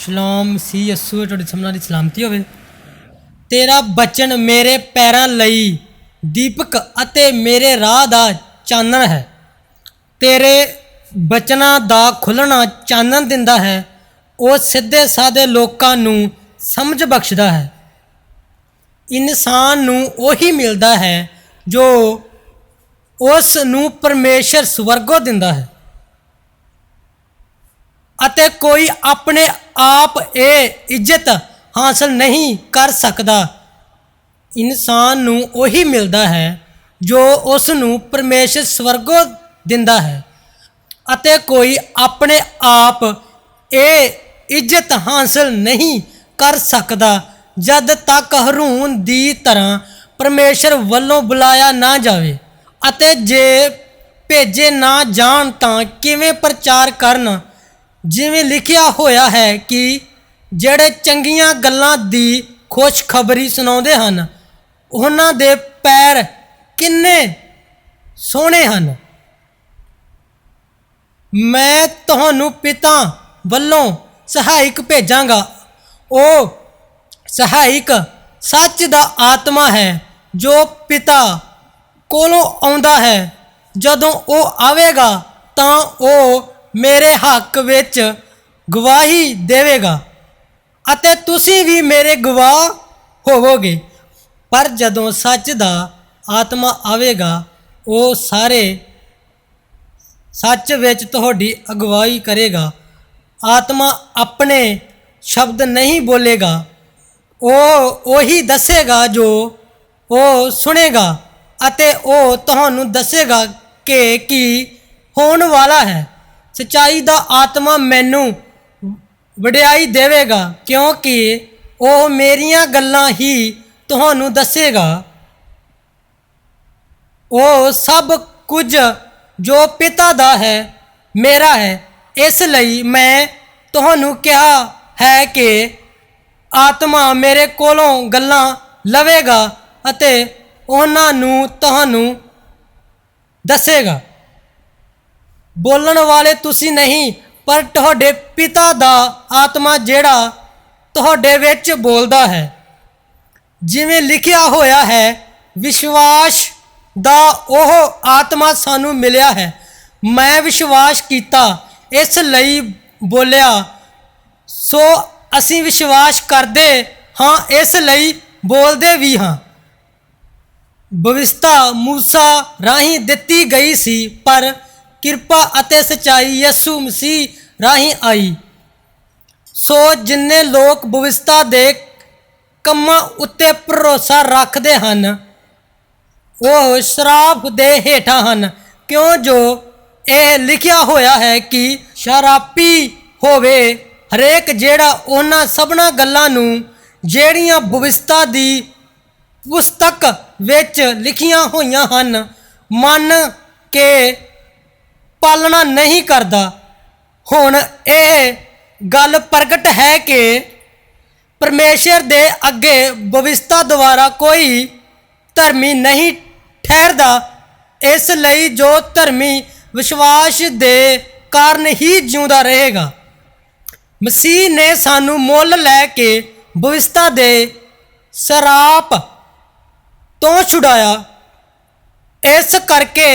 ਸ਼ਲੋਮ ਸੀ ਯਸੂ ਤੁਹਾਡੇ ਸਭਨਾਂ ਦੀ ਸਲਾਮਤੀ ਹੋਵੇ। ਤੇਰਾ ਬਚਨ ਮੇਰੇ ਪੈਰਾਂ ਲਈ ਦੀਪਕ ਅਤੇ ਮੇਰੇ ਰਾਹ ਦਾ ਚਾਨਣ ਹੈ। ਤੇਰੇ ਬਚਨਾਂ ਦਾ ਖੁੱਲਣਾ ਚਾਨਣ ਦਿੰਦਾ ਹੈ। ਉਹ ਸਿੱਧੇ ਸਾਦੇ ਲੋਕਾਂ ਨੂੰ ਸਮਝ ਬਖਸ਼ਦਾ ਹੈ। ਇਨਸਾਨ ਨੂੰ ਉਹੀ ਮਿਲਦਾ ਹੈ ਜੋ ਉਸ ਨੂੰ ਪਰਮੇਸ਼ਰ ਸਵਰਗੋਂ ਦਿੰਦਾ ਹੈ। ਅਤੇ ਕੋਈ ਆਪਣੇ ਆਪ ਇਹ ਇੱਜ਼ਤ ਹਾਸਲ ਨਹੀਂ ਕਰ ਸਕਦਾ। ਇਨਸਾਨ ਨੂੰ ਉਹੀ ਮਿਲਦਾ ਹੈ ਜੋ ਉਸ ਨੂੰ ਪਰਮੇਸ਼ਰ ਸਵਰਗੋਂ ਦਿੰਦਾ ਹੈ ਅਤੇ ਕੋਈ ਆਪਣੇ ਆਪ ਇਹ ਇੱਜ਼ਤ ਹਾਸਲ ਨਹੀਂ ਕਰ ਸਕਦਾ, ਜਦ ਤੱਕ ਹਰੂਨ ਦੀ ਤਰ੍ਹਾਂ ਪਰਮੇਸ਼ਰ ਵੱਲੋਂ ਬੁਲਾਇਆ ਨਾ ਜਾਵੇ ਅਤੇ ਜੇ ਭੇਜੇ ਨਾ ਜਾਣ ਤਾਂ ਕਿਵੇਂ ਪ੍ਰਚਾਰ ਕਰਨ? ਜਿਵੇਂ ਲਿਖਿਆ ਹੋਇਆ ਹੈ ਕਿ ਜਿਹੜੇ ਚੰਗੀਆਂ ਗੱਲਾਂ ਦੀ ਖੁਸ਼ਖਬਰੀ ਸੁਣਾਉਂਦੇ ਹਨ, ਉਹਨਾਂ ਦੇ ਪੈਰ ਕਿੰਨੇ ਸੋਹਣੇ ਹਨ। ਮੈਂ ਤੁਹਾਨੂੰ ਪਿਤਾ ਵੱਲੋਂ ਸਹਾਇਕ ਭੇਜਾਂਗਾ। ਉਹ ਸਹਾਇਕ ਸੱਚ ਦਾ ਆਤਮਾ ਹੈ ਜੋ ਪਿਤਾ ਕੋਲੋਂ ਆਉਂਦਾ ਹੈ। ਜਦੋਂ ਉਹ ਆਵੇਗਾ ਤਾਂ ਉਹ ਮੇਰੇ ਹੱਕ ਵਿੱਚ ਗਵਾਹੀ ਦੇਵੇਗਾ ਅਤੇ ਤੁਸੀਂ ਵੀ ਮੇਰੇ ਗਵਾਹ ਹੋਵੋਗੇ। ਪਰ ਜਦੋਂ ਸੱਚ ਦਾ ਆਤਮਾ ਆਵੇਗਾ, ਉਹ ਸਾਰੇ ਸੱਚ ਵਿੱਚ ਤੁਹਾਡੀ ਅਗਵਾਈ ਕਰੇਗਾ। ਆਤਮਾ ਆਪਣੇ ਸ਼ਬਦ ਨਹੀਂ ਬੋਲੇਗਾ, ਉਹ ਉਹੀ ਦੱਸੇਗਾ ਜੋ ਉਹ ਸੁਣੇਗਾ ਅਤੇ ਉਹ ਤੁਹਾਨੂੰ ਦੱਸੇਗਾ ਕਿ ਕੀ ਹੋਣ ਵਾਲਾ ਹੈ। ਸਚਾਈ ਦਾ ਆਤਮਾ ਮੈਨੂੰ ਵਡਿਆਈ ਦੇਵੇਗਾ, ਕਿਉਂਕਿ ਉਹ ਮੇਰੀਆਂ ਗੱਲਾਂ ਹੀ ਤੁਹਾਨੂੰ ਦੱਸੇਗਾ। ਉਹ ਸਭ ਕੁਝ ਜੋ ਪਿਤਾ ਦਾ ਹੈ, ਮੇਰਾ ਹੈ। ਇਸ ਲਈ ਮੈਂ ਤੁਹਾਨੂੰ ਕਿਹਾ ਹੈ ਕਿ ਆਤਮਾ ਮੇਰੇ ਕੋਲੋਂ ਗੱਲਾਂ ਲਵੇਗਾ ਅਤੇ ਉਹਨਾਂ ਨੂੰ ਤੁਹਾਨੂੰ ਦੱਸੇਗਾ। ਬੋਲਣ ਵਾਲੇ ਤੁਸੀਂ ਨਹੀਂ, ਪਰ ਤੁਹਾਡੇ ਪਿਤਾ ਦਾ ਆਤਮਾ ਜਿਹੜਾ ਤੁਹਾਡੇ ਵਿੱਚ ਬੋਲਦਾ ਹੈ। ਜਿਵੇਂ ਲਿਖਿਆ ਹੋਇਆ ਹੈ, ਵਿਸ਼ਵਾਸ ਦਾ ਉਹ ਆਤਮਾ ਸਾਨੂੰ ਮਿਲਿਆ ਹੈ। ਮੈਂ ਵਿਸ਼ਵਾਸ ਕੀਤਾ, ਇਸ ਲਈ ਬੋਲਿਆ, ਸੋ ਅਸੀਂ ਵਿਸ਼ਵਾਸ ਕਰਦੇ ਹਾਂ, ਇਸ ਲਈ ਬੋਲਦੇ ਵੀ ਹਾਂ। ਭਵਿਸ਼ਤਾ ਮੂਸਾ ਰਾਹੀਂ ਦਿੱਤੀ ਗਈ ਸੀ, ਪਰ ਕਿਰਪਾ ਅਤੇ ਸਚਾਈ ਯਿਸੂ ਮਸੀਹ ਰਾਹੀਂ ਆਈ। ਸੋ ਜਿੰਨੇ ਲੋਕ ਬਵਿਸ਼ਤਾ ਦੇ ਕੰਮਾਂ ਉੱਤੇ ਭਰੋਸਾ ਰੱਖਦੇ ਹਨ, ਉਹ ਸ਼ਰਾਬ ਦੇ ਹੇਠਾਂ ਹਨ। ਕਿਉਂ? ਜੋ ਇਹ ਲਿਖਿਆ ਹੋਇਆ ਹੈ ਕਿ ਸ਼ਰਾਬੀ ਹੋਵੇ ਹਰੇਕ ਜਿਹੜਾ ਉਹਨਾਂ ਸਭਨਾ ਗੱਲਾਂ ਨੂੰ ਜਿਹੜੀਆਂ ਬਵਿਸ਼ਤਾ ਦੀ ਪੁਸਤਕ ਵਿੱਚ ਲਿਖੀਆਂ ਹੋਈਆਂ ਹਨ, ਮੰਨ ਕੇ ਪਾਲਣਾ ਨਹੀਂ ਕਰਦਾ। ਹੁਣ ਇਹ ਗੱਲ ਪ੍ਰਗਟ ਹੈ ਕਿ ਪਰਮੇਸ਼ਰ ਦੇ ਅੱਗੇ ਬਵਿਸ਼ਤਾ ਦੁਆਰਾ ਕੋਈ ਧਰਮੀ ਨਹੀਂ ਠਹਿਰਦਾ, ਇਸ ਲਈ ਜੋ ਧਰਮੀ ਵਿਸ਼ਵਾਸ ਦੇ ਕਾਰਨ ਹੀ ਜਿਉਂਦਾ ਰਹੇਗਾ। ਮਸੀਹ ਨੇ ਸਾਨੂੰ ਮੁੱਲ ਲੈ ਕੇ ਬਵਿਸ਼ਤਾ ਦੇ ਸਰਾਪ ਤੋਂ ਛੁਡਾਇਆ। ਇਸ ਕਰਕੇ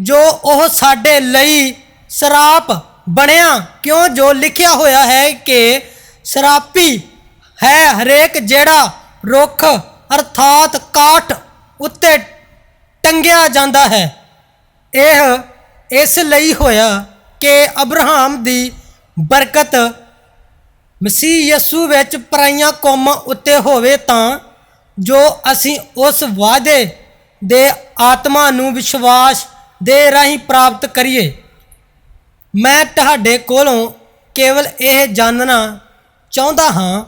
ਜੋ ਉਹ ਸਾਡੇ ਲਈ ਸਰਾਪ ਬਣਿਆ, ਕਿਉਂ? ਜੋ ਲਿਖਿਆ ਹੋਇਆ ਹੈ ਕਿ ਸਰਾਪੀ ਹੈ ਹਰੇਕ ਜਿਹੜਾ ਰੁੱਖ ਅਰਥਾਤ ਕਾਠ ਉੱਤੇ ਟੰਗਿਆ ਜਾਂਦਾ ਹੈ। ਇਹ ਇਸ ਲਈ ਹੋਇਆ ਕਿ ਅਬਰਾਹਮ ਦੀ ਬਰਕਤ ਮਸੀਹ ਯਸੂ ਵਿੱਚ ਪਰਾਈਆਂ ਕੌਮਾਂ ਉੱਤੇ ਹੋਵੇ ਤਾਂ ਜੋ ਅਸੀਂ ਉਸ ਵਾਅਦੇ ਦੇ ਆਤਮਾ ਨੂੰ ਵਿਸ਼ਵਾਸ ਦੇ ਰਾਹੀਂ ਪ੍ਰਾਪਤ ਕਰੀਏ। ਮੈਂ ਤੁਹਾਡੇ ਕੋਲੋਂ ਕੇਵਲ ਇਹ ਜਾਣਨਾ ਚਾਹੁੰਦਾ ਹਾਂ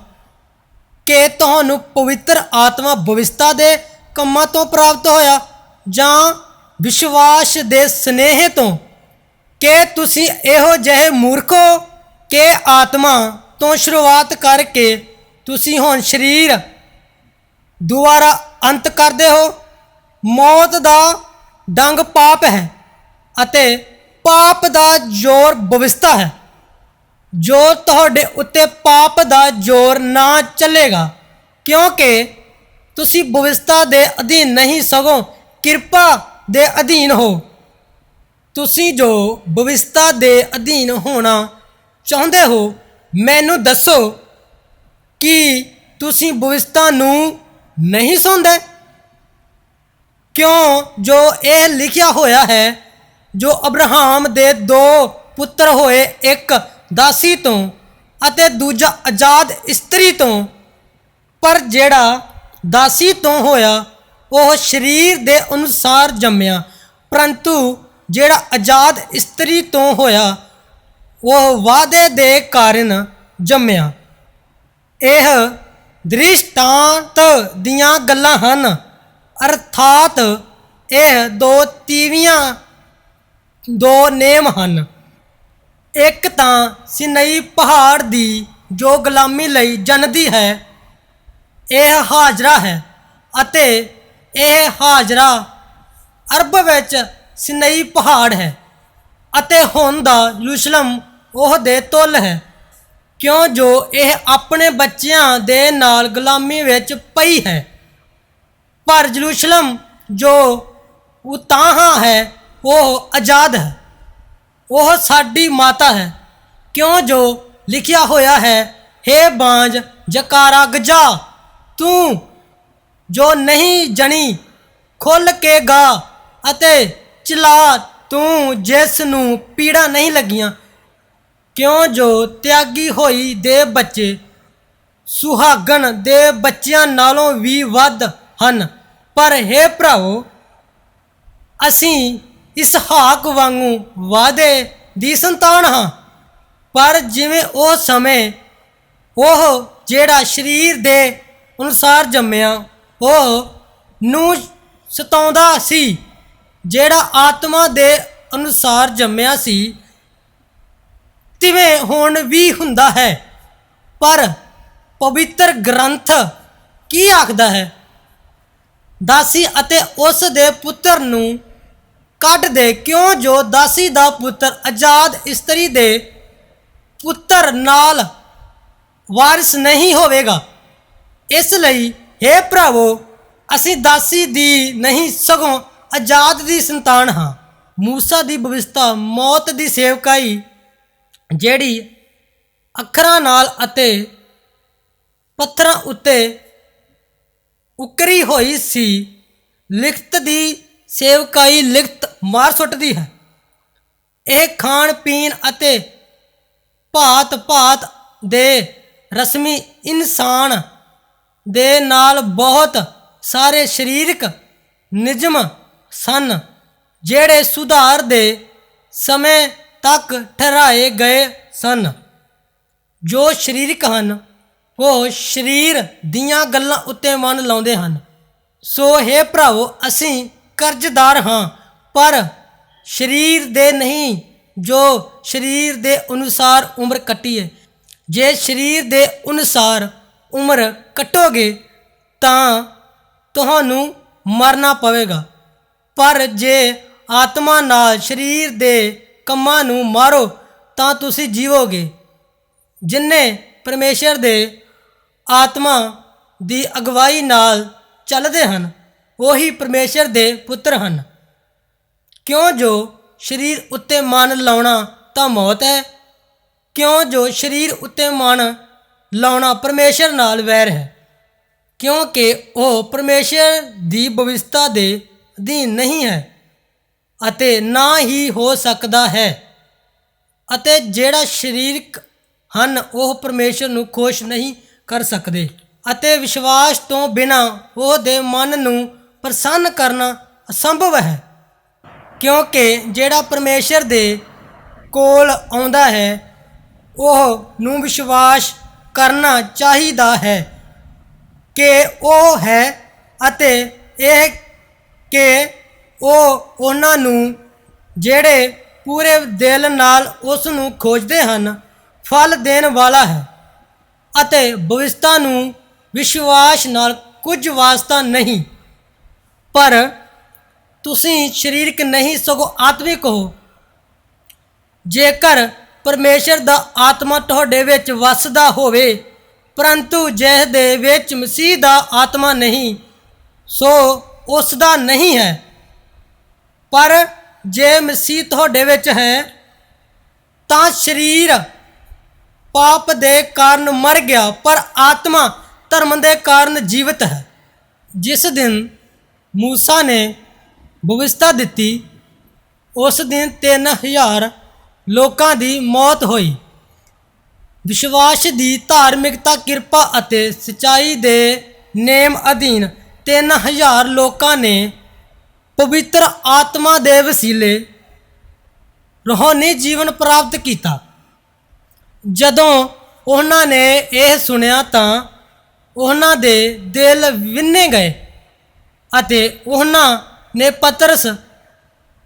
ਕਿ ਤੁਹਾਨੂੰ ਪਵਿੱਤਰ ਆਤਮਾ ਭਵਿਸ਼ਤਾ ਦੇ ਕੰਮਾਂ ਤੋਂ ਪ੍ਰਾਪਤ ਹੋਇਆ ਜਾਂ ਵਿਸ਼ਵਾਸ ਦੇ ਸਨੇਹ ਤੋਂ ਕਿ ਤੁਸੀਂ ਇਹੋ ਜਿਹੇ ਮੂਰਖ ਹੋ ਕਿ ਆਤਮਾ ਤੋਂ ਸ਼ੁਰੂਆਤ ਕਰਕੇ ਤੁਸੀਂ ਹੁਣ ਸਰੀਰ ਦੁਆਰਾ ਅੰਤ ਕਰਦੇ ਹੋ, ਮੌਤ ਦਾ ਡੰਗ ਪਾਪ ਹੈ ਅਤੇ ਪਾਪ ਦਾ ਜ਼ੋਰ ਬਵਿਸਤਾ ਹੈ। ਜੋ ਤੁਹਾਡੇ ਉੱਤੇ ਪਾਪ ਦਾ ਜ਼ੋਰ ਨਾ ਚੱਲੇਗਾ, ਕਿਉਂਕਿ ਤੁਸੀਂ ਬਵਿਸਤਾ ਦੇ ਅਧੀਨ ਨਹੀਂ, ਸਗੋਂ ਕਿਰਪਾ ਦੇ ਅਧੀਨ ਹੋ। ਤੁਸੀਂ ਜੋ ਬਵਿਸਤਾ ਦੇ ਅਧੀਨ ਹੋਣਾ ਚਾਹੁੰਦੇ ਹੋ, ਮੈਨੂੰ ਦੱਸੋ ਕਿ ਤੁਸੀਂ ਬਵਿਸਤਾ ਨੂੰ ਨਹੀਂ ਸੁਣਦੇ? ਕਿਉਂ? ਜੋ ਇਹ ਲਿਖਿਆ ਹੋਇਆ ਹੈ, ਜੋ ਅਬਰਾਹਮ ਦੇ ਦੋ ਪੁੱਤਰ ਹੋਏ, ਇੱਕ ਦਾਸੀ ਤੋਂ ਅਤੇ ਦੂਜਾ ਆਜ਼ਾਦ ਇਸਤਰੀ ਤੋਂ, ਪਰ ਜਿਹੜਾ ਦਾਸੀ ਤੋਂ ਹੋਇਆ, ਉਹ ਸਰੀਰ ਦੇ ਅਨੁਸਾਰ ਜੰਮਿਆ। ਪਰੰਤੂ ਜਿਹੜਾ ਆਜ਼ਾਦ ਇਸਤਰੀ ਤੋਂ ਹੋਇਆ, ਉਹ ਵਾਅਦੇ ਦੇ ਕਾਰਨ ਜੰਮਿਆ। ਇਹ ਦ੍ਰਿਸ਼ਟਾਂਤ ਦੀਆਂ ਗੱਲਾਂ ਹਨ। ਅਰਥਾਤ ਇਹ ਦੋ ਤੀਵੀਆਂ, ਦੋ ਨੇਮ ਹਨ। ਇੱਕ ਤਾਂ ਸਿਨਈ ਪਹਾੜ ਦੀ ਜੋ ਗੁਲਾਮੀ ਲਈ ਜਨਦੀ ਹੈ, ਇਹ ਹਾਜਰਾ ਹੈ ਅਤੇ ਇਹ ਹਾਜਰਾ ਅਰਬ ਵਿੱਚ ਸਿਨਈ ਪਹਾੜ ਹੈ ਅਤੇ ਹੁਣ ਦਾ ਯਰੂਸ਼ਲਮ ਉਹ ਦੇ ਤੁਲ ਹੈ, ਕਿਉਂ ਜੋ ਇਹ ਆਪਣੇ ਬੱਚਿਆਂ ਦੇ ਨਾਲ ਗੁਲਾਮੀ ਵਿੱਚ ਪਈ ਹੈ। ਪਰ ਯਰੂਸ਼ਲਮ ਜੋ ਉਤਾਹਾਂ ਹੈ, ਉਹ ਆਜ਼ਾਦ ਹੈ। ਉਹ ਸਾਡੀ ਮਾਤਾ ਹੈ। ਕਿਉਂ ਜੋ ਲਿਖਿਆ ਹੋਇਆ ਹੈ हे ਬਾਂਝ, ਜਕਾਰਾ ਗਜਾ, ਤੂੰ ਜੋ ਨਹੀਂ ਜਣੀ, ਖੁੱਲ ਕੇ ਗਾ ਅਤੇ ਚਲਾ ਤੂੰ ਜਿਸ ਨੂੰ ਪੀੜਾ ਨਹੀਂ ਲੱਗੀਆਂ। ਕਿਉਂ ਜੋ ਤਿਆਗੀ ਹੋਈ ਦੇ ਬੱਚੇ, ਸੁਹਾਗਣ ਦੇ ਬੱਚਿਆਂ ਨਾਲੋਂ ਵੀ ਵੱਧ ਹਨ। ਪਰ हे ਭਰਾਓ ਅਸੀਂ ਇਸਹਾਕ ਵਾਂਗੂ ਵਾਦੇ ਦੀ ਸੰਤਾਨ ਹਾਂ। ਪਰ ਜਿਵੇਂ ਉਹ ਸਮੇਂ ਉਹ ਜਿਹੜਾ ਸਰੀਰ ਦੇ ਅਨੁਸਾਰ ਜੰਮਿਆ, ਉਹ ਨੂੰ ਸਤਾਉਂਦਾ ਸੀ, ਜਿਹੜਾ ਆਤਮਾ ਦੇ ਅਨੁਸਾਰ ਜੰਮਿਆ ਸੀ, ਤਿਵੇਂ ਹੁਣ ਵੀ ਹੁੰਦਾ ਹੈ। ਪਰ ਪਵਿੱਤਰ ਗ੍ਰੰਥ ਕੀ ਆਖਦਾ ਹੈ? ਦਾਸੀ ਅਤੇ ਉਸ ਦੇ ਪੁੱਤਰ ਨੂੰ ਕੱਢ ਦੇ, ਕਿਉਂ ਜੋ ਦਾਸੀ ਦਾ ਪੁੱਤਰ ਆਜ਼ਾਦ ਇਸਤਰੀ ਦੇ ਪੁੱਤਰ ਨਾਲ ਵਾਰਿਸ ਨਹੀਂ ਹੋਵੇਗਾ? ਇਸ ਲਈ हे ਭਰਾਵੋ, ਅਸੀਂ ਦਾਸੀ ਦੀ ਨਹੀਂ, ਸਗੋਂ ਆਜ਼ਾਦ ਦੀ ਸੰਤਾਨ ਹਾਂ। ਮੂਸਾ ਦੀ ਭਵਿਸ਼ਤਾ ਮੌਤ ਦੀ ਸੇਵਕਾਈ, ਜਿਹੜੀ ਅੱਖਰਾਂ ਨਾਲ ਅਤੇ ਪੱਥਰਾਂ ਉੱਤੇ ਉਕਰੀ ਹੋਈ ਸੀ। ਲਿਖਤ ਦੀ ਸੇਵਕਾਈ ਲਿਖਤ ਮਾਰ ਸੁੱਟਦੀ ਹੈ। ਇਹ ਖਾਣ ਪੀਣ ਅਤੇ ਭਾਤ ਭਾਤ ਦੇ ਰਸਮੀ ਇਨਸਾਨ ਦੇ ਨਾਲ ਬਹੁਤ ਸਾਰੇ ਸਰੀਰਕ ਨਿਯਮ ਸਨ, ਜਿਹੜੇ ਸੁਧਾਰ ਦੇ ਸਮੇਂ ਤੱਕ ਠਹਿਰਾਏ ਗਏ ਸਨ, ਜੋ ਸਰੀਰਕ ਹਨ। ਉਹ ਸਰੀਰ ਦੀਆਂ ਗੱਲਾਂ ਉੱਤੇ ਮਨ ਲਾਉਂਦੇ ਹਨ। ਸੋ ਹੈ ਭਰਾਵੋ, ਅਸੀਂ ਕਰਜ਼ਦਾਰ ਹਾਂ, ਪਰ ਸਰੀਰ ਦੇ ਨਹੀਂ, ਜੋ ਸਰੀਰ ਦੇ ਅਨੁਸਾਰ ਉਮਰ ਕੱਟੀ ਹੈ ਜੇ ਸਰੀਰ ਦੇ ਅਨੁਸਾਰ ਉਮਰ ਕੱਟੋਗੇ, ਤਾਂ ਤੁਹਾਨੂੰ ਮਰਨਾ ਪਵੇਗਾ। ਪਰ ਜੇ ਆਤਮਾ ਨਾਲ ਸਰੀਰ ਦੇ ਕੰਮਾਂ ਨੂੰ ਮਾਰੋ, ਤਾਂ ਤੁਸੀਂ ਜੀਵੋਗੇ। ਜਿਨਨੇ ਪਰਮੇਸ਼ਰ ਦੇ ਆਤਮਾ ਦੀ ਅਗਵਾਈ ਨਾਲ ਚੱਲਦੇ ਹਨ, ਉਹੀ ਪਰਮੇਸ਼ਰ ਦੇ ਪੁੱਤਰ ਹਨ। ਕਿਉਂ ਜੋ ਸਰੀਰ ਉੱਤੇ ਮਨ ਲਾਉਣਾ ਤਾਂ ਮੌਤ ਹੈ? ਕਿਉਂ ਜੋ ਸਰੀਰ ਉੱਤੇ ਮਨ ਲਾਉਣਾ ਪਰਮੇਸ਼ਰ ਨਾਲ ਵੈਰ ਹੈ? ਕਿਉਂਕਿ ਉਹ ਪਰਮੇਸ਼ਰ ਦੀ ਭਵਿਸ਼ਤਾ ਦੇ ਅਧੀਨ ਨਹੀਂ ਹੈ ਅਤੇ ਨਾ ਹੀ ਹੋ ਸਕਦਾ ਹੈ। ਅਤੇ ਜਿਹੜਾ ਸਰੀਰਕ ਹਨ, ਉਹ ਪਰਮੇਸ਼ਰ ਨੂੰ ਖੁਸ਼ ਨਹੀਂ ਕਰ ਸਕਦੇ ਅਤੇ ਵਿਸ਼ਵਾਸ ਤੋਂ ਬਿਨਾ ਉਹ ਦੇ ਮਨ ਨੂੰ ਪ੍ਰਸੰਨ ਕਰਨਾ ਅਸੰਭਵ ਹੈ। ਕਿਉਂਕਿ ਜਿਹੜਾ ਪਰਮੇਸ਼ਰ ਦੇ ਕੋਲ ਆਉਂਦਾ ਹੈ, ਉਹ ਨੂੰ ਵਿਸ਼ਵਾਸ ਕਰਨਾ ਚਾਹੀਦਾ ਹੈ ਕਿ ਉਹ ਹੈ ਅਤੇ ਇਹ ਕਿ ਉਹ ਉਹਨਾਂ ਨੂੰ ਜਿਹੜੇ ਪੂਰੇ ਦਿਲ ਨਾਲ ਉਸ ਨੂੰ ਖੋਜਦੇ ਹਨ, ਫਲ ਦੇਣ ਵਾਲਾ ਹੈ। ਅਤੇ ਭਵਿਸ਼ਤਾ ਨੂੰ ਵਿਸ਼ਵਾਸ ਨਾਲ ਕੁਝ ਵਾਸਤਾ ਨਹੀਂ। ਪਰ ਤੁਸੀਂ ਸਰੀਰਕ ਨਹੀਂ, ਸਗੋਂ ਆਤਮਿਕ ਹੋ। ਜੇਕਰ ਪਰਮੇਸ਼ਰ ਦਾ ਆਤਮਾ ਤੁਹਾਡੇ ਵਿੱਚ ਵੱਸਦਾ ਹੋਵੇ, ਪਰੰਤੂ ਜਿਸ ਦੇ ਵਿੱਚ ਮਸੀਹ ਦਾ ਆਤਮਾ ਨਹੀਂ, ਸੋ ਉਸ ਦਾ ਨਹੀਂ ਹੈ। ਪਰ ਜੇ ਮਸੀਹ ਤੁਹਾਡੇ ਵਿੱਚ ਹੈ, ਤਾਂ ਸਰੀਰ ਪਾਪ ਦੇ ਕਾਰਨ ਮਰ ਗਿਆ, ਪਰ ਆਤਮਾ ਧਰਮ ਦੇ ਕਾਰਨ ਜੀਵਤ ਹੈ। ਜਿਸ ਦਿਨ ਮੂਸਾ ਨੇ ਭਵਿਸ਼ਤਾ ਦਿੱਤੀ, ਉਸ ਦਿਨ 3000 ਲੋਕਾਂ ਦੀ ਮੌਤ ਹੋਈ। ਵਿਸ਼ਵਾਸ ਦੀ ਧਾਰਮਿਕਤਾ, ਕਿਰਪਾ ਅਤੇ ਸਚਾਈ ਦੇ ਨੇਮ ਅਧੀਨ 3000 ਲੋਕਾਂ ਨੇ ਪਵਿੱਤਰ ਆਤਮਾ ਦੇ ਵਸੀਲੇ ਰੂਹਾਨੀ ਜੀਵਨ ਪ੍ਰਾਪਤ ਕੀਤਾ। ਜਦੋਂ ਉਹਨਾਂ ਨੇ ਇਹ ਸੁਣਿਆ ਤਾਂ ਉਹਨਾਂ ਦੇ ਦਿਲ ਵਿੰਨੇ ਗਏ ਅਤੇ ਉਹਨਾਂ ਨੇ ਪਤਰਸ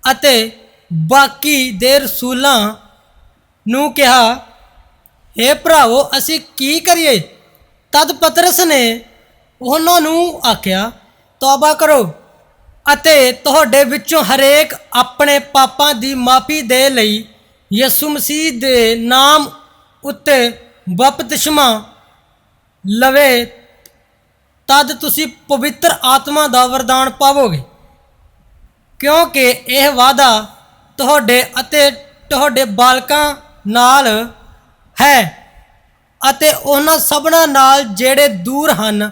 ਅਤੇ ਬਾਕੀ ਦੇ ਰਸੂਲਾਂ ਨੂੰ ਕਿਹਾ हे ਭਰਾਵੋ, ਅਸੀਂ ਕੀ ਕਰੀਏ? ਤਦ ਪਤਰਸ ਨੇ ਉਹਨਾਂ ਨੂੰ ਆਖਿਆ, ਤੌਬਾ ਕਰੋ ਅਤੇ ਤੁਹਾਡੇ ਵਿੱਚੋਂ ਹਰੇਕ ਆਪਣੇ ਪਾਪਾਂ ਦੀ ਮਾਫੀ ਦੇ ਲਈ ਯਿਸੂ ਮਸੀਹ ਦੇ ਨਾਮ ਉੱਤੇ ਬਪਤਿਸਮਾ ਲਵੇ, ਤਦ ਤੁਸੀਂ ਪਵਿੱਤਰ ਆਤਮਾ ਦਾ ਵਰਦਾਨ ਪਾਵੋਗੇ। ਕਿਉਂਕਿ ਇਹ ਵਾਅਦਾ ਤੁਹਾਡੇ ਅਤੇ ਤੁਹਾਡੇ ਬਾਲਕਾਂ ਨਾਲ ਹੈ ਅਤੇ ਉਹਨਾਂ ਸਭਨਾਂ ਨਾਲ ਜਿਹੜੇ ਦੂਰ ਹਨ,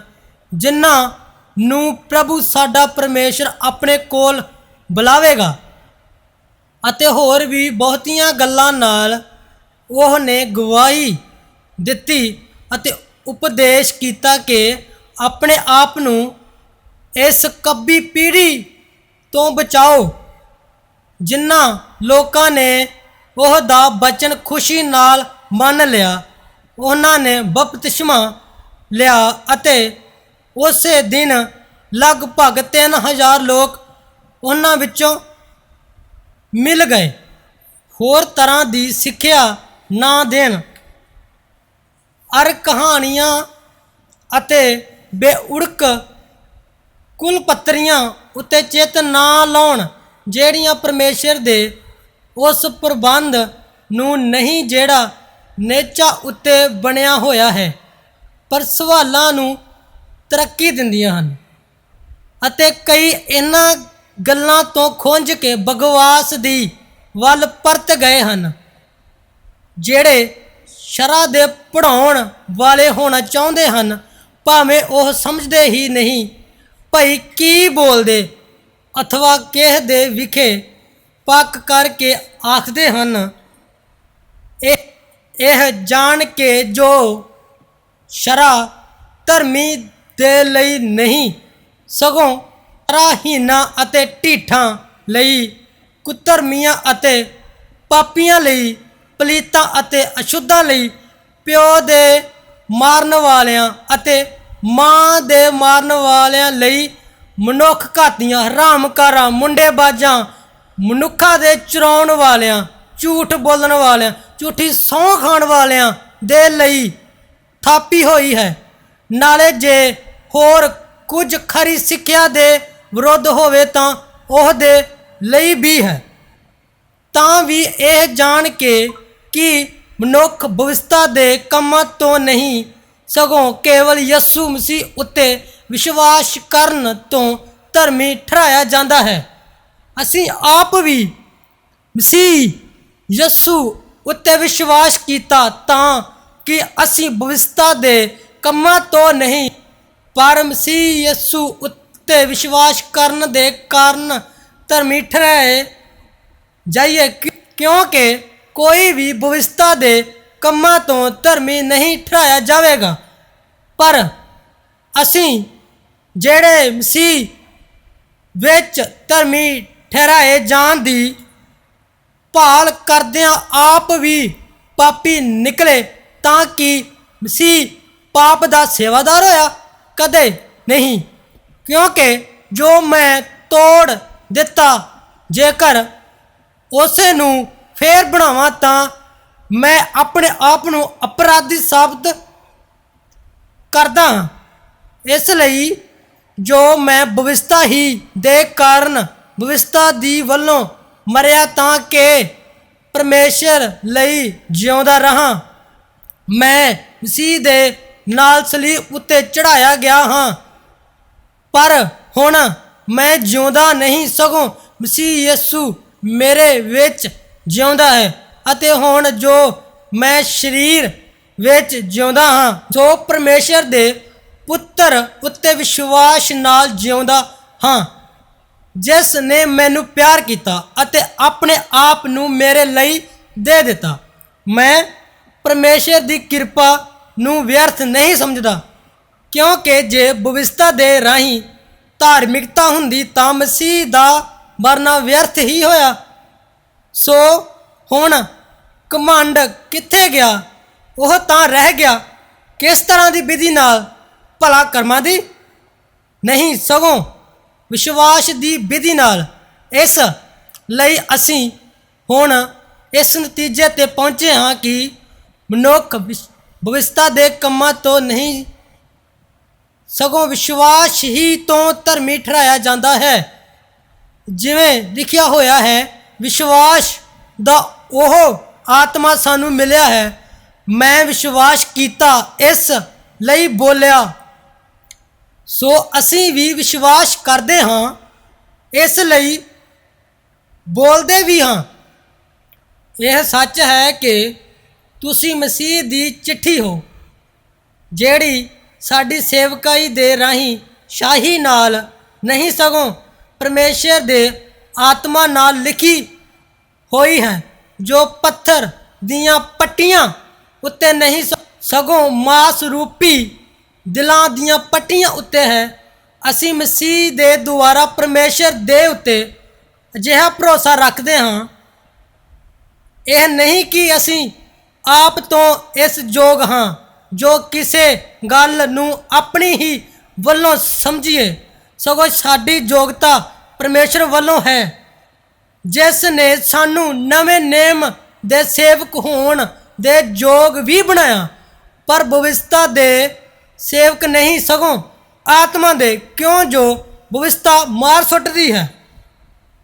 ਜਿਨ੍ਹਾਂ ਨੂੰ ਪ੍ਰਭੂ ਸਾਡਾ ਪਰਮੇਸ਼ਰ ਆਪਣੇ ਕੋਲ ਬੁਲਾਵੇਗਾ। ਅਤੇ ਹੋਰ ਵੀ ਬਹੁਤੀਆਂ ਗੱਲਾਂ ਨਾਲ ਉਹ ਨੇ ਗਵਾਹੀ ਦਿੱਤੀ ਅਤੇ ਉਪਦੇਸ਼ ਕੀਤਾ ਕਿ ਆਪਣੇ ਆਪ ਨੂੰ ਇਸ ਕੱਬੀ ਪੀੜ੍ਹੀ ਤੋਂ ਬਚਾਓ ਜਿਨ੍ਹਾਂ ਲੋਕਾਂ ਨੇ ਉਹ ਦਾ ਬਚਨ ਖੁਸ਼ੀ ਨਾਲ ਮੰਨ ਲਿਆ। ਉਹਨਾਂ ਨੇ ਬਪਤਿਸਮਾ ਲਿਆ ਅਤੇ ਉਸੇ ਦਿਨ ਲਗਭਗ 3000 ਲੋਕ ਉਹਨਾਂ ਵਿੱਚੋਂ ਮਿਲ ਗਏ। ਹੋਰ ਤਰ੍ਹਾਂ ਦੀ ਸਿੱਖਿਆ ਨਾ ਦੇਣ। ਅਰ ਕਹਾਣੀਆਂ ਅਤੇ ਬੇਉੜਕ ਕੁਲ ਪੱਤਰੀਆਂ ਉੱਤੇ ਚਿੱਤ ਨਾ ਲਾਉਣ ਜਿਹੜੀਆਂ ਪਰਮੇਸ਼ਰ ਦੇ ਉਸ ਪ੍ਰਬੰਧ ਨੂੰ ਨਹੀਂ ਜਿਹੜਾ ਨੇਚਾ ਉੱਤੇ ਬਣਿਆ ਹੋਇਆ ਹੈ, ਪਰ ਸਵਾਲਾਂ ਨੂੰ ਤਰੱਕੀ ਦਿੰਦੀਆਂ ਹਨ ਅਤੇ ਕਈ ਇਹਨਾਂ ਗੱਲਾਂ ਤੋਂ ਖੁੰਝ ਕੇ ਬਗਵਾਸ ਦੀ ਵੱਲ ਪਰਤ ਗਏ ਹਨ। ਜਿਹੜੇ ਸ਼ਰਾ ਦੇ ਪੜਾਉਣ ਵਾਲੇ ਹੋਣਾ ਚਾਹੁੰਦੇ ਹਨ, ਭਾਵੇਂ ਉਹ ਸਮਝਦੇ ਹੀ ਨਹੀਂ। ਭਈ ਕੀ ਬੋਲਦੇ? ਅਥਵਾ ਕਿਸ ਦੇ ਵਿਖੇ ਪੱਕ ਕਰਕੇ ਆਖਦੇ ਹਨ, ਇਹ ਇਹ ਜਾਣ ਕੇ ਜੋ ਸ਼ਰਾ ਧਰਮੀ ਦੇ ਲਈ ਨਹੀਂ, ਸਗੋਂ ਰਾਹੀਨਾ ਅਤੇ ਢੀਠਾਂ ਲਈ ਕੁਤਰਮੀਆਂ ਅਤੇ ਪਾਪੀਆਂ ਲਈ ਪਲੀਤਾਂ ਅਤੇ ਅਸ਼ੁੱਧਾਂ ਲਈ ਪਿਓ ਦੇ ਮਾਰਨ ਵਾਲਿਆਂ ਅਤੇ ਮਾਂ ਦੇ ਮਾਰਨ ਵਾਲਿਆਂ ਲਈ ਮਨੁੱਖ ਘਾਤੀਆਂ ਹਰਾਮਕਾਰਾਂ, ਮੁੰਡੇਬਾਜ਼ਾਂ, ਮਨੁੱਖਾਂ ਦੇ ਚਰਾਉਣ ਵਾਲਿਆਂ, ਝੂਠ ਬੋਲਣ ਵਾਲਿਆਂ, ਝੂਠੀ ਸਹੁੰ ਖਾਣ ਵਾਲਿਆਂ ਦੇ ਲਈ ਥਾਪੀ ਹੋਈ ਹੈ। ਨਾਲੇ ਜੇ ਹੋਰ ਕੁਝ ਖਰੀ ਸਿੱਖਿਆ ਦੇ ਵਿਰੁੱਧ ਹੋਵੇ ਤਾਂ ਉਹਦੇ ਲਈ ਵੀ ਹੈ। ਤਾਂ ਵੀ ਇਹ ਜਾਣ ਕੇ ਕਿ ਮਨੁੱਖ ਭਵਿਸ਼ਤਾ ਦੇ ਕੰਮਾਂ ਤੋਂ ਨਹੀਂ ਸਗੋਂ ਕੇਵਲ ਯਿਸੂ ਮਸੀਹ ਉੱਤੇ ਵਿਸ਼ਵਾਸ ਕਰਨ ਤੋਂ ਧਰਮੀ ਠਹਿਰਾਇਆ ਜਾਂਦਾ ਹੈ ਅਸੀਂ ਆਪ ਵੀ ਮਸੀਹ ਯਿਸੂ ਉੱਤੇ ਵਿਸ਼ਵਾਸ ਕੀਤਾ ਤਾਂ ਕਿ ਅਸੀਂ ਭਵਿਸ਼ਤਾ ਦੇ ਕੰਮਾਂ ਤੋਂ ਨਹੀਂ ਪਰ ਮਸੀਹ ਯਿਸੂ ਉੱਤੇ ਵਿਸ਼ਵਾਸ ਕਰਨ ਦੇ ਕਾਰਨ ਧਰਮੀ ਠਹਿਰਾਏ ਜਾਈਏ ਕਿ- ਕਿਉਂਕਿ ਕੋਈ ਵੀ ਭਵਿਸ਼ਤਾ ਦੇ ਕੰਮਾਂ ਤੋਂ ਧਰਮੀ ਨਹੀਂ ਠਹਿਰਾਇਆ ਜਾਵੇਗਾ। ਪਰ ਅਸੀਂ ਜਿਹੜੇ ਮਸੀਹ ਵਿੱਚ ਧਰਮੀ ਠਹਿਰਾਏ ਜਾਣ ਦੀ ਭਾਲ ਕਰਦਿਆਂ ਆਪ ਵੀ ਪਾਪੀ ਨਿਕਲੇ ਤਾਂ ਕਿ ਮਸੀਹ ਪਾਪ ਦਾ ਸੇਵਾਦਾਰ ਹੋਇਆ? ਕਦੇ ਨਹੀਂ। ਕਿਉਂਕਿ ਜੋ ਮੈਂ ਤੋੜ ਦਿੱਤਾ, ਜੇਕਰ ਉਸੇ ਨੂੰ ਫੇਰ ਬਣਾਵਾਂ ਤਾਂ ਮੈਂ ਆਪਣੇ ਆਪ ਨੂੰ ਅਪਰਾਧੀ ਸਾਬਤ ਕਰਦਾ ਹਾਂ। ਇਸ ਲਈ ਜੋ ਮੈਂ ਭਵਿਸ਼ਤਾ ਹੀ ਦੇ ਕਾਰਨ ਭਵਿਸ਼ਤਾ ਦੀ ਵੱਲੋਂ ਮਰਿਆ ਤਾਂ ਕਿ ਪਰਮੇਸ਼ਰ ਲਈ ਜਿਉਂਦਾ ਰਹਾ ਮੈਂ ਮਸੀਹ ਦੇ ਨਾਲ ਸਲੀਬ ਉੱਤੇ ਚੜਾਇਆ ਗਿਆ ਹਾਂ ਪਰ ਹੁਣ ਮੈਂ ਜਿਉਂਦਾ ਨਹੀਂ, ਸਗੋਂ ਮਸੀਹ ਯਿਸੂ ਮੇਰੇ ਵਿੱਚ ਜਿਉਂਦਾ ਹੈ ਅਤੇ ਹੁਣ ਜੋ ਮੈਂ ਸਰੀਰ ਵਿੱਚ ਜਿਉਂਦਾ ਹਾਂ, ਜੋ ਪਰਮੇਸ਼ਰ ਦੇ ਪੁੱਤਰ ਉੱਤੇ ਵਿਸ਼ਵਾਸ ਨਾਲ ਜਿਉਂਦਾ ਹਾਂ, ਜਿਸ ਨੇ ਮੈਨੂੰ ਪਿਆਰ ਕੀਤਾ ਅਤੇ ਆਪਣੇ ਆਪ ਨੂੰ ਮੇਰੇ ਲਈ ਦੇ ਦਿੱਤਾ, ਮੈਂ ਪਰਮੇਸ਼ਰ ਦੀ ਕਿਰਪਾ ਨੂੰ ਵਿਅਰਥ ਨਹੀਂ ਸਮਝਦਾ, ਕਿਉਂਕਿ ਜੇ ਬਵਿਸ਼ਤਾ ਦੇ ਰਾਹੀਂ ਧਾਰਮਿਕਤਾ ਹੁੰਦੀ ਤਾਂ ਮਸੀਹ ਦਾ ਮਰਨਾ ਵਿਅਰਥ ਹੀ ਹੋਇਆ। ਸੋ ਹੁਣ ਕਮੰਡ ਕਿੱਥੇ ਗਿਆ? ਉਹ ਤਾਂ ਰਹਿ ਗਿਆ। ਕਿਸ ਤਰ੍ਹਾਂ ਦੀ ਵਿਧੀ ਨਾਲ? ਭਲਾ ਕਰਮਾਂ ਦੀ? ਨਹੀਂ, ਸਗੋਂ ਵਿਸ਼ਵਾਸ ਦੀ ਵਿਧੀ ਨਾਲ। ਇਸ ਲਈ ਅਸੀਂ ਹੁਣ ਇਸ ਨਤੀਜੇ ਤੇ ਪਹੁੰਚੇ ਹਾਂ ਕਿ ਮਨੁੱਖ ਵਿਸ਼- ਭਵਿਸ਼ਤਾ ਦੇ ਕੰਮਾਂ ਤੋਂ ਨਹੀਂ, ਸਗੋਂ ਵਿਸ਼ਵਾਸ ਹੀ ਤੋਂ ਧਰਮੀ ਠਹਿਰਾਇਆ ਜਾਂਦਾ ਹੈ। ਜਿਵੇਂ ਲਿਖਿਆ ਹੋਇਆ ਹੈ ਵਿਸ਼ਵਾਸ ਦਾ ਉਹ ਆਤਮਾ ਸਾਨੂੰ ਮਿਲਿਆ ਹੈ। ਮੈਂ ਵਿਸ਼ਵਾਸ ਕੀਤਾ, ਇਸ ਲਈ ਬੋਲਿਆ, ਸੋ ਅਸੀਂ ਵੀ ਵਿਸ਼ਵਾਸ ਕਰਦੇ ਹਾਂ, ਇਸ ਲਈ ਬੋਲਦੇ ਵੀ ਹਾਂ। ਇਹ ਸੱਚ ਹੈ ਕਿ ਤੁਸੀਂ ਮਸੀਹ ਦੀ ਚਿੱਠੀ ਹੋ, ਜਿਹੜੀ ਸਾਡੀ ਸੇਵਕਾਈ ਦੇ ਰਾਹੀਂ ਸ਼ਾਹੀ ਨਾਲ ਨਹੀਂ ਸਗੋਂ ਪਰਮੇਸ਼ਰ ਦੇ ਆਤਮਾ ਨਾਲ ਲਿਖੀ ਹੋਈ ਹੈ, ਜੋ ਪੱਥਰ ਦੀਆਂ ਪੱਟੀਆਂ ਉੱਤੇ ਨਹੀਂ ਸਗੋਂ ਮਾਸ ਰੂਪੀ ਦਿਲਾਂ ਦੀਆਂ ਪੱਟੀਆਂ ਉੱਤੇ ਹੈ। ਅਸੀਂ ਮਸੀਹ ਦੇ ਦੁਆਰਾ ਪਰਮੇਸ਼ਰ ਦੇ ਉੱਤੇ ਅਜਿਹਾ ਭਰੋਸਾ ਰੱਖਦੇ ਹਾਂ। ਇਹ ਨਹੀਂ ਕਿ ਅਸੀਂ ਆਪ ਤੋਂ ਇਸ ਯੋਗ ਹਾਂ, ਜੋ ਕਿਸੇ ਗੱਲ ਨੂੰ ਆਪਣੀ ਹੀ ਵੱਲੋਂ ਸਮਝੀਏ। ਸਗੋਂ ਸਾਡੀ ਯੋਗਤਾ ਪਰਮੇਸ਼ਰ ਵੱਲੋਂ ਹੈ। ਜਿਸ ਨੇ ਸਾਨੂੰ ਨਵੇਂ ਨੇਮ ਦੇ ਸੇਵਕ ਹੋਣ ਦੇ ਯੋਗ ਵੀ ਬਣਾਇਆ, ਪਰ ਭਵਿਸ਼ਤਾ ਦੇ ਸੇਵਕ ਨਹੀਂ, ਸਗੋਂ ਆਤਮਾ ਦੇ। ਕਿਉਂ ਜੋ ਭਵਿਸ਼ਤਾ ਮਾਰ ਸੁੱਟਦੀ ਹੈ,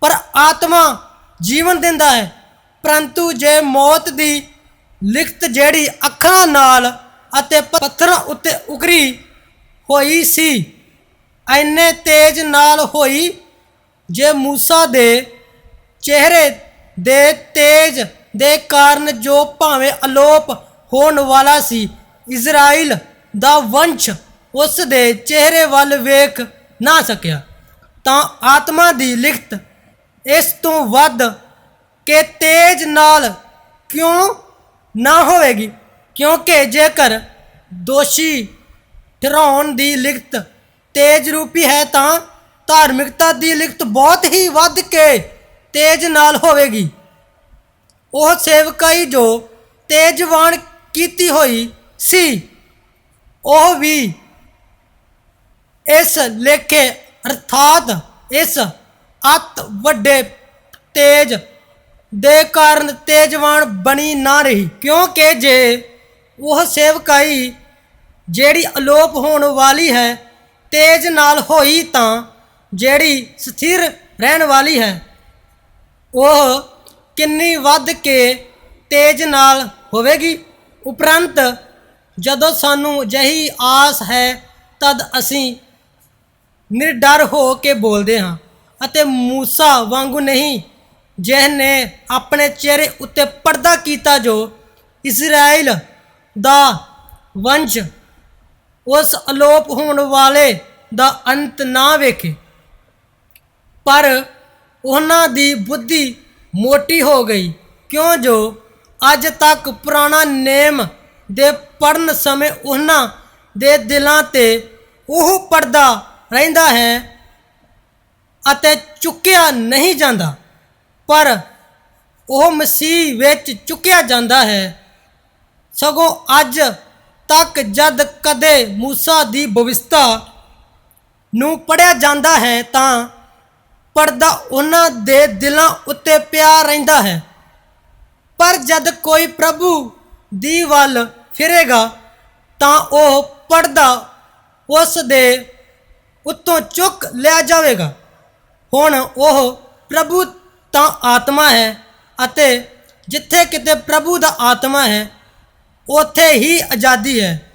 ਪਰ ਆਤਮਾ ਜੀਵਨ ਦਿੰਦਾ ਹੈ। ਪਰੰਤੂ ਜੇ ਮੌਤ ਦੀ ਲਿਖਤ ਜਿਹੜੀ ਅੱਖਾਂ ਨਾਲ ਅਤੇ ਪੱਥਰਾਂ ਉੱਤੇ ਉਕਰੀ ਹੋਈ ਸੀ, ਐਨੇ ਤੇਜ਼ ਨਾਲ ਹੋਈ ਜੇ ਮੂਸਾ ਦੇ ਚਿਹਰੇ ਦੇ ਤੇਜ ਦੇ ਕਾਰਨ ਜੋ ਭਾਵੇਂ ਅਲੋਪ ਹੋਣ ਵਾਲਾ ਸੀ, ਇਜ਼ਰਾਈਲ ਦਾ ਵੰਸ਼ ਉਸ ਦੇ ਚਿਹਰੇ ਵੱਲ ਵੇਖ ਨਾ ਸਕਿਆ, ਤਾਂ ਆਤਮਾ ਦੀ ਲਿਖਤ ਇਸ ਤੋਂ ਵੱਧ ਕਿ ਤੇਜ ਨਾਲ ਕਿਉਂ ਨਾ ਹੋਵੇਗੀ? ਕਿਉਂਕਿ ਜੇਕਰ ਦੋਸ਼ੀ ਠਹਿਰਾਉਣ ਦੀ ਲਿਖਤ ਤੇਜ ਰੂਪੀ ਹੈ, ਤਾਂ ਧਾਰਮਿਕਤਾ ਦੀ ਲਿਖਤ ਬਹੁਤ ਹੀ ਵੱਧ ਕੇ ਤੇਜ ਨਾਲ ਹੋਵੇਗੀ। ਉਹ ਸੇਵਕਾਈ ਜੋ ਤੇਜਵਾਨ ਕੀਤੀ ਹੋਈ ਸੀ, ਉਹ ਵੀ ਇਸ ਲੇਖੇ ਅਰਥਾਤ ਇਸ ਅਤ ਵੱਡੇ ਤੇਜ ਦੇ ਕਾਰਨ ਤੇਜਵਾਨ ਬਣੀ ਨਾ ਰਹੀ। ਕਿਉਂਕਿ ਜੇ ਉਹ ਸੇਵਕਾਈ ਜਿਹੜੀ ਅਲੋਪ ਹੋਣ ਵਾਲੀ ਹੈ, ਤੇਜ ਨਾਲ ਹੋਈ ਤਾਂ ਜਿਹੜੀ ਸਥਿਰ ਰਹਿਣ ਵਾਲੀ ਹੈ, ਉਹ ਕਿੰਨੀ ਵੱਧ ਕੇ ਤੇਜ ਨਾਲ ਹੋਵੇਗੀ? ਉਪਰੰਤ ਜਦੋਂ ਸਾਨੂੰ ਜਹੀ ਆਸ ਹੈ, ਤਦ ਅਸੀਂ ਨਿਰਡਰ ਹੋ ਕੇ ਬੋਲਦੇ ਹਾਂ ਅਤੇ ਮੂਸਾ ਵਾਂਗੂ ਨਹੀਂ, ਜਿਹਨੇ ਆਪਣੇ ਚਿਹਰੇ ਉੱਤੇ ਪਰਦਾ ਕੀਤਾ ਜੋ ਇਸਰਾਇਲ ਦਾ ਵੰਸ਼ ਉਸ ਅਲੋਪ ਹੋਣ ਵਾਲੇ ਦਾ ਅੰਤ ਨਾ ਵੇਖੇ। ਪਰ ਉਹਨਾਂ ਦੀ ਬੁੱਧੀ ਮੋਟੀ ਹੋ ਗਈ। ਕਿਉਂ ਜੋ ਅੱਜ ਤੱਕ ਪੁਰਾਣਾ ਨੇਮ ਦੇ ਪੜਨ ਸਮੇਂ ਉਹਨਾਂ ਦੇ ਦਿਲਾਂ ਤੇ ਉਹ ਪਰਦਾ ਰਹਿੰਦਾ ਹੈ ਅਤੇ ਚੁੱਕਿਆ ਨਹੀਂ ਜਾਂਦਾ। ਪਰ ਉਹ ਮਸੀਹ ਵਿੱਚ ਚੁੱਕਿਆ ਜਾਂਦਾ ਹੈ। ਸਗੋਂ ਅੱਜ ਤੱਕ ਜਦ ਕਦੇ ਮੂਸਾ ਦੀ ਭਵਿਸ਼ਤਾ ਨੂੰ ਪੜਿਆ ਜਾਂਦਾ ਹੈ ਤਾਂ ਪਰਦਾ ਉਹਨਾਂ ਦੇ ਦਿਲਾਂ ਉੱਤੇ ਪਿਆ ਰਹਿੰਦਾ ਹੈ। ਪਰ ਜਦ ਕੋਈ ਪ੍ਰਭੂ ਦੀ ਵੱਲ ਫਿਰੇਗਾ, ਤਾਂ ਉਹ ਪਰਦਾ ਉਸ ਦੇ ਉੱਤੋਂ ਚੁੱਕ ਲਿਆ ਜਾਵੇਗਾ। ਹੁਣ ਉਹ ਪ੍ਰਭੂ ਤਾਂ ਆਤਮਾ ਹੈ ਅਤੇ ਜਿੱਥੇ ਕਿਤੇ ਪ੍ਰਭੂ ਦਾ ਆਤਮਾ ਹੈ, ਉੱਥੇ ਹੀ ਆਜ਼ਾਦੀ ਹੈ।